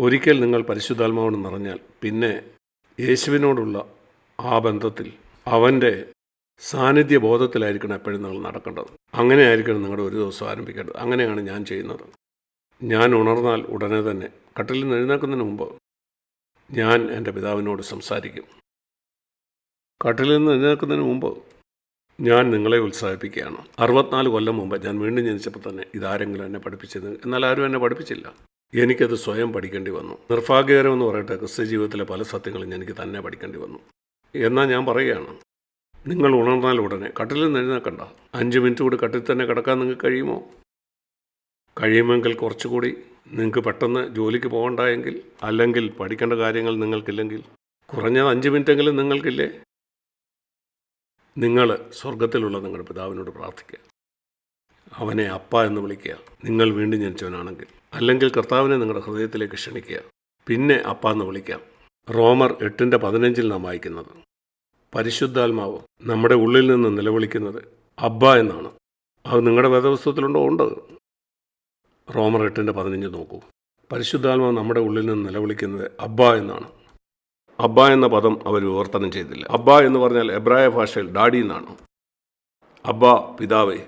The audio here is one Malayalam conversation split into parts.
ഒരിക്കൽ നിങ്ങൾ പരിശുദ്ധാത്മാവോട് നിറഞ്ഞാൽ പിന്നെ യേശുവിനോടുള്ള ആ ബന്ധത്തിൽ അവന്റെ സാന്നിധ്യ ബോധത്തിലായിരിക്കണം എപ്പോഴും നിങ്ങൾ നടക്കേണ്ടത്. അങ്ങനെ ആയിരിക്കണം നിങ്ങളുടെ ഒരു ദിവസം ആരംഭിക്കേണ്ടത്. അങ്ങനെയാണ് ഞാൻ ചെയ്യുന്നത്. ഞാൻ ഉണർന്നാൽ ഉടനെ തന്നെ കട്ടിലിൽ നിന്ന് എഴുന്നേൽക്കുന്നതിന് മുമ്പ് ഞാൻ എന്റെ പിതാവിനോട് സംസാരിക്കും. കട്ടിലിൽ നിന്ന് എഴുന്നേൽക്കുന്നതിന് മുമ്പ് ഞാൻ നിങ്ങളെ ഉത്സാഹിപ്പിക്കുകയാണ്. അറുപത്തിനാല് കൊല്ലം മുമ്പ് ഞാൻ വീണ്ടും ജനിച്ചപ്പോൾ തന്നെ ഇതാരെങ്കിലും എന്നെ പഠിപ്പിച്ചത് എന്നാൽ ആരും എന്നെ പഠിപ്പിച്ചില്ല. എനിക്കത് സ്വയം പഠിക്കേണ്ടി വന്നു. നിർഭാഗ്യകരം എന്ന് പറയട്ടെ ക്രിസ്ത്യ ജീവിതത്തിലെ പല സത്യങ്ങളും എനിക്ക് തന്നെ പഠിക്കേണ്ടി വന്നു. എന്നാൽ ഞാൻ പറയുകയാണ് നിങ്ങൾ ഉണർന്നാൽ ഉടനെ കട്ടിലിൽ നിന്ന് എഴുന്നേക്കണ്ട അഞ്ച് മിനിറ്റ് കൂടി കട്ടിൽ തന്നെ കിടക്കാൻ നിങ്ങൾക്ക് കഴിയുമോ? കഴിയുമെങ്കിൽ കുറച്ചുകൂടി നിങ്ങൾക്ക് പെട്ടെന്ന് ജോലിക്ക് പോകണ്ടായെങ്കിൽ അല്ലെങ്കിൽ പഠിക്കേണ്ട കാര്യങ്ങൾ നിങ്ങൾക്കില്ലെങ്കിൽ കുറഞ്ഞത് അഞ്ച് മിനിറ്റെങ്കിലും നിങ്ങൾക്കില്ലേ? നിങ്ങൾ സ്വർഗത്തിലുള്ള നിങ്ങളുടെ പിതാവിനോട് പ്രാർത്ഥിക്കുക. അവനെ അപ്പ എന്ന് വിളിക്കുക. നിങ്ങൾ വീണ്ടും ജനിച്ചവനാണെങ്കിൽ അല്ലെങ്കിൽ കർത്താവിനെ നിങ്ങളുടെ ഹൃദയത്തിലേക്ക് ക്ഷണിക്കുക. പിന്നെ അപ്പാന്ന് വിളിക്കാം. റോമർ എട്ടിന്റെ പതിനഞ്ചിൽ നാം വായിക്കുന്നത്. പരിശുദ്ധാത്മാവ് നമ്മുടെ ഉള്ളിൽ നിന്ന് നിലവിളിക്കുന്നത് അബ്ബ എന്നാണ്. അത് നിങ്ങളുടെ വേദപുസ്തകത്തിലുണ്ടോ? ഉണ്ട്. റോമർ എട്ടിന്റെ പതിനഞ്ച് നോക്കൂ. പരിശുദ്ധാത്മാവ് നമ്മുടെ ഉള്ളിൽ നിന്ന് നിലവിളിക്കുന്നത് അബ്ബ എന്നാണ്. അബ്ബ എന്ന പദം അവർ വിവർത്തനം ചെയ്തില്ല. അബ്ബ എന്ന് പറഞ്ഞാൽ എബ്രായ ഭാഷയിൽ ഡാഡി എന്നാണ്. അബ്ബ പിതാവേ.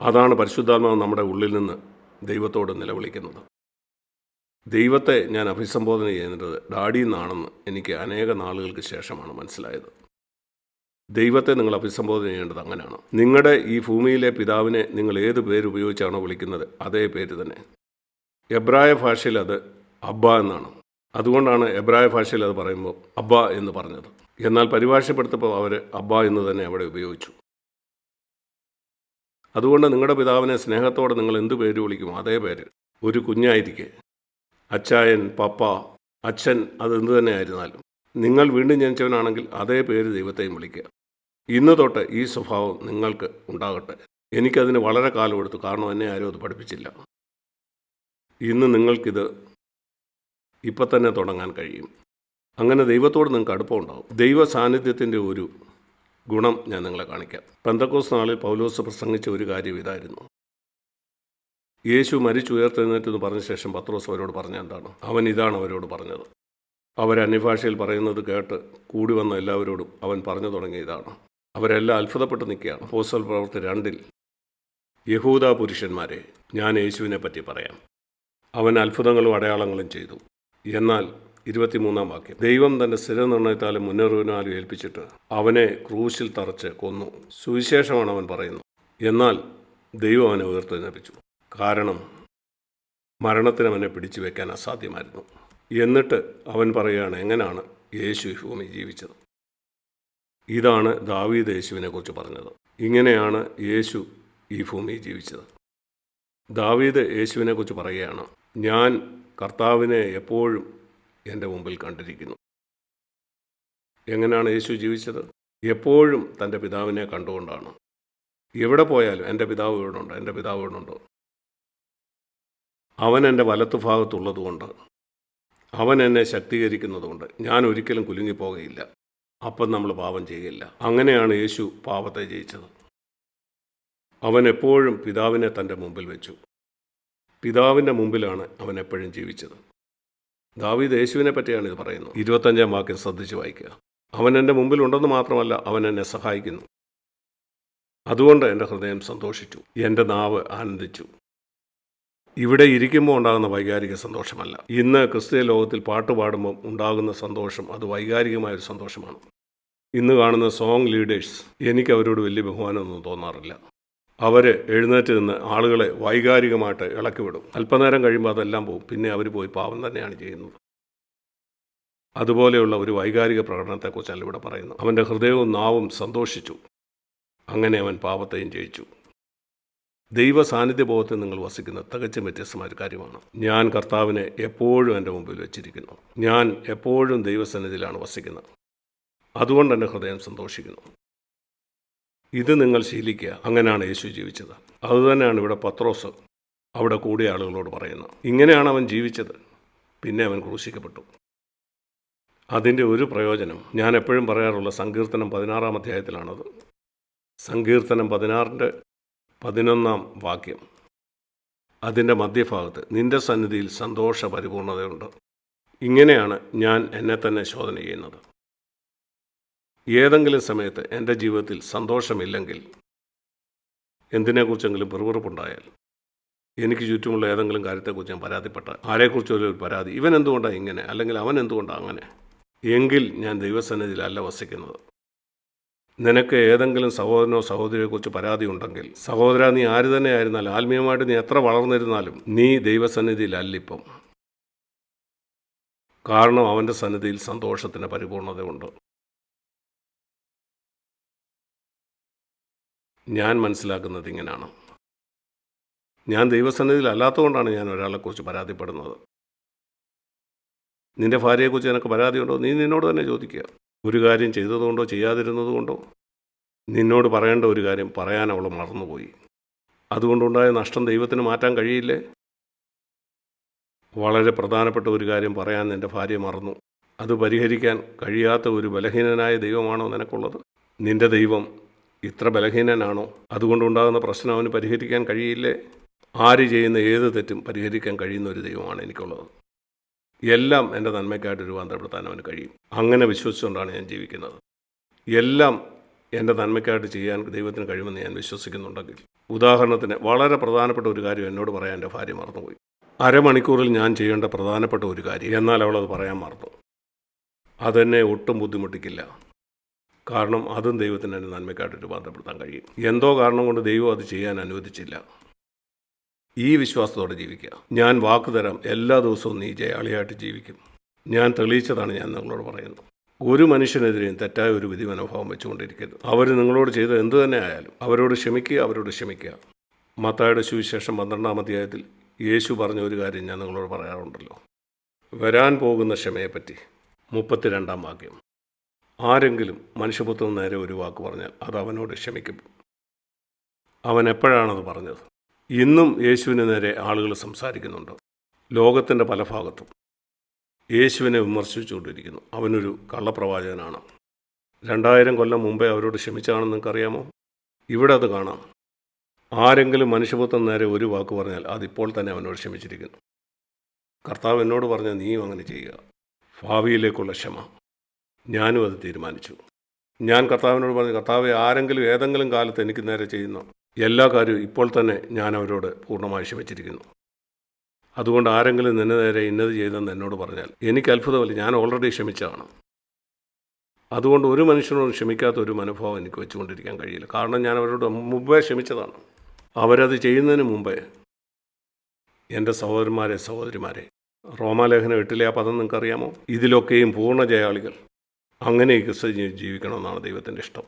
അതാണ് പരിശുദ്ധാത്മാവ് നമ്മുടെ ഉള്ളിൽ നിന്ന് ദൈവത്തോട് നിലവിളിക്കുന്നത്. ദൈവത്തെ ഞാൻ അഭിസംബോധന ചെയ്യുന്നത് ഡാഡി എന്നാണെന്ന് എനിക്ക് അനേക നാളുകൾക്ക് ശേഷമാണ് മനസ്സിലായത്. ദൈവത്തെ നിങ്ങൾ അഭിസംബോധന ചെയ്യേണ്ടത് അങ്ങനെയാണ്. നിങ്ങളുടെ ഈ ഭൂമിയിലെ പിതാവിനെ നിങ്ങൾ ഏത് പേര് ഉപയോഗിച്ചാണോ വിളിക്കുന്നത് അതേ പേര് തന്നെ. എബ്രായ ഭാഷയിൽ അത് അബ്ബ എന്നാണ്. അതുകൊണ്ടാണ് എബ്രായ ഭാഷയിൽ അത് പറയുമ്പോൾ അബ്ബ എന്ന് പറഞ്ഞത്. എന്നാൽ പരിഭാഷപ്പെടുത്തപ്പോൾ അവർ അബ്ബ എന്ന് തന്നെ അവിടെ ഉപയോഗിച്ചു. അതുകൊണ്ട് നിങ്ങളുടെ പിതാവിനെ സ്നേഹത്തോടെ നിങ്ങൾ എന്ത് പേര് വിളിക്കും അതേ പേര്. ഒരു കുഞ്ഞായിരിക്കെ. അച്ചായൻ പപ്പ അച്ഛൻ അത് എന്തു തന്നെ ആയിരുന്നാലും. നിങ്ങൾ വീണ്ടും ജനിച്ചവനാണെങ്കിൽ അതേ പേര് ദൈവത്തെയും വിളിക്കുക. ഇന്ന് തൊട്ട് ഈ സ്വഭാവം നിങ്ങൾക്ക് ഉണ്ടാകട്ടെ. എനിക്കതിന് വളരെ കാലം എടുത്തു. കാരണം എന്നെ ആരും അത് പഠിപ്പിച്ചില്ല. ഇന്ന് നിങ്ങൾക്കിത് ഇപ്പം തന്നെ തുടങ്ങാൻ കഴിയും. അങ്ങനെ ദൈവത്തോട് നിങ്ങൾക്ക് അടുപ്പമുണ്ടാകും ദൈവ സാന്നിധ്യത്തിന്റെ ഒരു ഗുണം ഞാൻ നിങ്ങളെ കാണിക്കാം. പെന്തക്കോസ് നാളിൽ പൗലോസ് പ്രസംഗിച്ച ഒരു കാര്യം ഇതായിരുന്നു. യേശു മരിച്ചുയർത്തെഴുന്നേറ്റെന്ന് പറഞ്ഞ ശേഷം പത്രോസ് അവരോട് പറഞ്ഞ എന്താണ്? അവൻ ഇതാണ് അവരോട് പറഞ്ഞത്. അവർ അന്യഭാഷയിൽ പറയുന്നത് കേട്ട് കൂടി വന്ന എല്ലാവരോടും അവൻ പറഞ്ഞു തുടങ്ങിയ ഇതാണ്. അവരെല്ലാം അത്ഭുതപ്പെട്ട് നിൽക്കുകയാണ്. പോസ്റ്റൽ പ്രവർത്തി രണ്ടിൽ യഹൂദ പുരുഷന്മാരെ ഞാൻ യേശുവിനെ പറ്റി പറയാം. അവൻ അത്ഭുതങ്ങളും അടയാളങ്ങളും ചെയ്തു. എന്നാൽ ഇരുപത്തിമൂന്നാം വാക്യം. ദൈവം തന്റെ സ്ഥിരനിർണയത്താലും മുന്നറിവിനാലും ഏൽപ്പിച്ചിട്ട് അവനെ ക്രൂശിൽ തറച്ച് കൊന്നു. സുവിശേഷമാണ് അവൻ പറയുന്നത്. എന്നാൽ ദൈവം അവനെ ഉയർത്തെഴുന്നേൽപ്പിച്ചു. കാരണം മരണത്തിന് അവനെ പിടിച്ചു വെക്കാൻ അസാധ്യമായിരുന്നു. എന്നിട്ട് അവൻ പറയുകയാണ് എങ്ങനെയാണ് യേശു ഭൂമി ജീവിച്ചത്? ഇതാണ് ദാവീദ് യേശുവിനെ കുറിച്ച് പറഞ്ഞത്. ഇങ്ങനെയാണ് യേശു ഈ ഭൂമി ജീവിച്ചത്. ദാവീദ് യേശുവിനെ കുറിച്ച് പറയുകയാണ് ഞാൻ കർത്താവിനെ എപ്പോഴും എന്റെ മുമ്പിൽ കണ്ടിരിക്കുന്നു. എങ്ങനെയാണ് യേശു ജീവിച്ചത്? എപ്പോഴും തന്റെ പിതാവിനെ കണ്ടുകൊണ്ടാണ്. എവിടെ പോയാലും എന്റെ പിതാവ് ഇവിടുണ്ട് എന്റെ പിതാവ് ഇവിടുണ്ട് അവൻ എന്റെ വലത്തു ഭാഗത്തുള്ളതുകൊണ്ട് അവൻ എന്നെ ശക്തീകരിക്കുന്നതുകൊണ്ട് ഞാൻ ഒരിക്കലും കുലുങ്ങിപ്പോകയില്ല. അപ്പം നമ്മൾ പാപം ചെയ്യില്ല അങ്ങനെയാണ് യേശു പാപത്തെ ജയിച്ചത്. അവൻ എപ്പോഴും പിതാവിനെ തന്റെ മുമ്പിൽ വെച്ചു. പിതാവിന്റെ മുമ്പിലാണ് അവൻ എപ്പോഴും ജീവിച്ചത്. ദാവീദ് യേശുവിനെ പറ്റിയാണ് ഇത് പറയുന്നത്. ഇരുപത്തഞ്ചാം വാക്യം ശ്രദ്ധിച്ച് വായിക്കുക. അവൻ എന്റെ മുമ്പിൽ ഉണ്ടെന്ന് മാത്രമല്ല അവൻ എന്നെ സഹായിക്കുന്നു. അതുകൊണ്ട് എന്റെ ഹൃദയം സന്തോഷിച്ചു. എന്റെ നാവ് ആനന്ദിച്ചു. ഇവിടെ ഇരിക്കുമ്പോൾ ഉണ്ടാകുന്ന വൈകാരിക സന്തോഷമല്ല. ഇന്ന് ക്രിസ്തീയ ലോകത്തിൽ പാട്ട് പാടുമ്പോൾ ഉണ്ടാകുന്ന സന്തോഷം അത് വൈകാരികമായ ഒരു സന്തോഷമാണ്. ഇന്ന് കാണുന്ന സോങ് ലീഡേഴ്സ് എനിക്ക് അവരോട് വലിയ ബഹുമാനമൊന്നും തോന്നാറില്ല. അവർ എഴുന്നേറ്റ് നിന്ന് ആളുകളെ വൈകാരികമായിട്ട് ഇളക്കി വിടും അല്പനേരം കഴിയുമ്പോൾ അതെല്ലാം പോകും. പിന്നെ അവർ പോയി പാവം തന്നെയാണ് ചെയ്യുന്നത്. അതുപോലെയുള്ള ഒരു വൈകാരിക പ്രകടനത്തെക്കുറിച്ചല്ല ഇവിടെ പറയുന്നു അവന്റെ ഹൃദയവും നാവും സന്തോഷിച്ചു. അങ്ങനെ അവൻ പാപത്തെയും ജയിച്ചു. ദൈവ സാന്നിധ്യബോധത്തിൽ നിങ്ങൾ വസിക്കുന്ന തികച്ചും വ്യത്യസ്തമായ ഒരു കാര്യമാണ്. ഞാൻ കർത്താവിനെ എപ്പോഴും എന്റെ മുമ്പിൽ വെച്ചിരിക്കുന്നു. ഞാൻ എപ്പോഴും ദൈവസന്നിധിയിലാണ് വസിക്കുന്നത്. അതുകൊണ്ട് എന്റെ ഹൃദയം സന്തോഷിക്കുന്നു. ഇത് നിങ്ങൾ ശീലിക്കുക. അങ്ങനെയാണ് യേശു ജീവിച്ചത്. അതുതന്നെയാണ് ഇവിടെ പത്രോസ് അവിടെ കൂടിയ ആളുകളോട് പറയുന്നത്. ഇങ്ങനെയാണ് അവൻ ജീവിച്ചത്. പിന്നെ അവൻ ക്രൂശിക്കപ്പെട്ടു. അതിന്റെ ഒരു പ്രയോജനം ഞാൻ എപ്പോഴും പറയാറുള്ള സങ്കീർത്തനം പതിനാറാം അധ്യായത്തിലാണത്. സങ്കീർത്തനം പതിനാറിന്റെ പതിനൊന്നാം വാക്യം. അതിന്റെ മധ്യഭാഗത്ത് നിന്റെ സന്നിധിയിൽ സന്തോഷ പരിപൂർണതയുണ്ട് ഇങ്ങനെയാണ് ഞാൻ എന്നെ തന്നെ ശോധന ചെയ്യുന്നത്. ഏതെങ്കിലും സമയത്ത് എന്റെ ജീവിതത്തിൽ സന്തോഷമില്ലെങ്കിൽ എന്തിനെക്കുറിച്ചെങ്കിലും പെറുപെറുപ്പുണ്ടായാൽ എനിക്ക് ചുറ്റുമുള്ള ഏതെങ്കിലും കാര്യത്തെക്കുറിച്ച് ഞാൻ പരാതിപ്പെട്ട ഒരു പരാതി? ഇവൻ എന്തുകൊണ്ടാണ് ഇങ്ങനെ? അല്ലെങ്കിൽ അവൻ എന്തുകൊണ്ടാണ് അങ്ങനെ? എങ്കിൽ ഞാൻ ദൈവസന്നിധിയിലല്ല വസിക്കുന്നത്. നിനക്ക് ഏതെങ്കിലും സഹോദരനോ സഹോദരിയെക്കുറിച്ച് പരാതി ഉണ്ടെങ്കിൽ സഹോദര നീ ആര് തന്നെ ആയിരുന്നാലും ആത്മീയമായിട്ട് നീ എത്ര വളർന്നിരുന്നാലും നീ ദൈവസന്നിധിയിലല്ല ഇപ്പം കാരണം അവന്റെ സന്നിധിയിൽ സന്തോഷത്തിന് പരിപൂർണതയുണ്ട്. ഞാൻ മനസ്സിലാക്കുന്നത് ഇങ്ങനെയാണ് ഞാൻ ദൈവസന്നിധിയിൽ അല്ലാത്തതുകൊണ്ടാണ് ഞാൻ ഒരാളെക്കുറിച്ച് പരാതിപ്പെടുന്നത്. നിന്റെ ഭാര്യയെക്കുറിച്ച് നിനക്ക് പരാതിയുണ്ടോ? നീ നിന്നോട് തന്നെ ചോദിക്കുക. ഒരു കാര്യം ചെയ്തതുകൊണ്ടോ ചെയ്യാതിരുന്നതുകൊണ്ടോ? നിന്നോട് പറയേണ്ട ഒരു കാര്യം പറയാൻ അവൾ മറന്നുപോയി. അതുകൊണ്ടുണ്ടായ നഷ്ടം ദൈവത്തിന് മാറ്റാൻ കഴിയില്ലേ? വളരെ പ്രധാനപ്പെട്ട ഒരു കാര്യം പറയാൻ നിന്റെ ഭാര്യ മറന്നു. അത് പരിഹരിക്കാൻ കഴിയാത്ത ഒരു ബലഹീനനായ ദൈവമാണോ നിനക്കുള്ളത്? നിന്റെ ദൈവം ഇത്ര ബലഹീനനാണോ? അതുകൊണ്ടുണ്ടാകുന്ന പ്രശ്നം അവന് പരിഹരിക്കാൻ കഴിയില്ലേ? ആര് ചെയ്യുന്ന ഏത് തെറ്റും പരിഹരിക്കാൻ കഴിയുന്ന ഒരു ദൈവമാണ് എനിക്കുള്ളത്. എല്ലാം എന്റെ നന്മയ്ക്കായിട്ട് രൂപാന്തരപ്പെടുത്താൻ അവന് കഴിയും. അങ്ങനെ വിശ്വസിച്ചുകൊണ്ടാണ് ഞാൻ ജീവിക്കുന്നത്. എല്ലാം എന്റെ നന്മയ്ക്കായിട്ട് ചെയ്യാൻ ദൈവത്തിന് കഴിയുമെന്ന് ഞാൻ വിശ്വസിക്കുന്നുണ്ടെങ്കിൽ. ഉദാഹരണത്തിന് വളരെ പ്രധാനപ്പെട്ട ഒരു കാര്യം എന്നോട് പറയാൻ എന്റെ ഭാര്യ മറന്നുപോയി. അരമണിക്കൂറിൽ ഞാൻ ചെയ്യേണ്ട പ്രധാനപ്പെട്ട ഒരു കാര്യം എന്നാൽ അവളത് പറയാൻ മറന്നു. അതെന്നെ ഒട്ടും ബുദ്ധിമുട്ടിക്കില്ല. കാരണം അതും ദൈവത്തിന് എന്റെ നന്മയ്ക്കായിട്ട് രൂപാന്തരപ്പെടുത്താൻ കഴിയും. എന്തോ കാരണം കൊണ്ട് ദൈവം അത് ചെയ്യാൻ അനുവദിച്ചില്ല. ഈ വിശ്വാസത്തോടെ ജീവിക്കുക. ഞാൻ വാക്ക് തരാം. എല്ലാ ദിവസവും നീ ജയാളിയായിട്ട് ജീവിക്കും. ഞാൻ തെളിയിച്ചതാണ് ഞാൻ നിങ്ങളോട് പറയുന്നത്. ഒരു മനുഷ്യനെതിരെയും തെറ്റായ ഒരു വിധി മനോഭാവം വെച്ചുകൊണ്ടിരിക്കരുത്. അവർ നിങ്ങളോട് ചെയ്ത എന്തു തന്നെ ആയാലും അവരോട് ക്ഷമിക്കുക അവരോട് ക്ഷമിക്കുക. മത്തായുടെ സുവിശേഷം പന്ത്രണ്ടാം അധ്യായത്തിൽ യേശു പറഞ്ഞ ഒരു കാര്യം ഞാൻ നിങ്ങളോട് പറയാറുണ്ടല്ലോ. വരാൻ പോകുന്ന ക്ഷമയെപ്പറ്റി. മുപ്പത്തിരണ്ടാം വാക്യം. ആരെങ്കിലും മനുഷ്യപുത്രന് നേരെ ഒരു വാക്ക് പറഞ്ഞാൽ അത് അവനോട് ക്ഷമിക്കും. അവൻ എപ്പോഴാണത് പറഞ്ഞത്? ഇന്നും യേശുവിന് നേരെ ആളുകൾ സംസാരിക്കുന്നുണ്ട്? ലോകത്തിന്റെ പല ഭാഗത്തും. യേശുവിനെ വിമർശിച്ചുകൊണ്ടിരിക്കുന്നു. അവനൊരു കള്ളപ്രവാചകനാണ്. രണ്ടായിരം കൊല്ലം മുമ്പേ അവരോട് ക്ഷമിച്ചാണെന്ന് നിങ്ങൾക്കറിയാമോ? ഇവിടെ അത് കാണാം. ആരെങ്കിലും മനുഷ്യപുത്രൻ നേരെ ഒരു വാക്ക് പറഞ്ഞാൽ അതിപ്പോൾ തന്നെ അവനോട് ക്ഷമിച്ചിരിക്കുന്നു. കർത്താവ് എന്നോട് പറഞ്ഞാൽ നീയും അങ്ങനെ ചെയ്യുക. ഭാവിയിലേക്കുള്ള ക്ഷമ. ഞാനും അത് തീരുമാനിച്ചു. ഞാൻ കർത്താവിനോട് പറഞ്ഞു കർത്താവ് ആരെങ്കിലും ഏതെങ്കിലും കാലത്ത് എനിക്ക് നേരെ ചെയ്യുന്ന എല്ലാ കാര്യവും ഇപ്പോൾ തന്നെ ഞാൻ അവരോട് പൂർണമായി ക്ഷമിച്ചിരിക്കുന്നു. അതുകൊണ്ട് ആരെങ്കിലും നിന്നെ നേരെ ഇന്നത് ചെയ്തെന്ന് എന്നോട് പറഞ്ഞാൽ എനിക്ക് അത്ഭുതമല്ല ഞാൻ ഓൾറെഡി ക്ഷമിച്ചതാണ്. അതുകൊണ്ട് ഒരു മനുഷ്യനോട് ക്ഷമിക്കാത്ത ഒരു മനോഭാവം എനിക്ക് വെച്ചുകൊണ്ടിരിക്കാൻ കഴിയില്ല. കാരണം ഞാൻ അവരോട് മുമ്പേ ക്ഷമിച്ചതാണ്. അവരത് ചെയ്യുന്നതിന് മുമ്പേ എന്റെ സഹോദരന്മാരെ സഹോദരിമാരെ റോമാലേഖനം എട്ടിലെ ആ പദം നിങ്ങൾക്കറിയാമോ? ഇതിലൊക്കെയും പൂർണ ജയാളികൾ. അങ്ങനെ ഈ ക്രിസ്തു ജീവിക്കണമെന്നാണ് ദൈവത്തിന്റെ ഇഷ്ടം.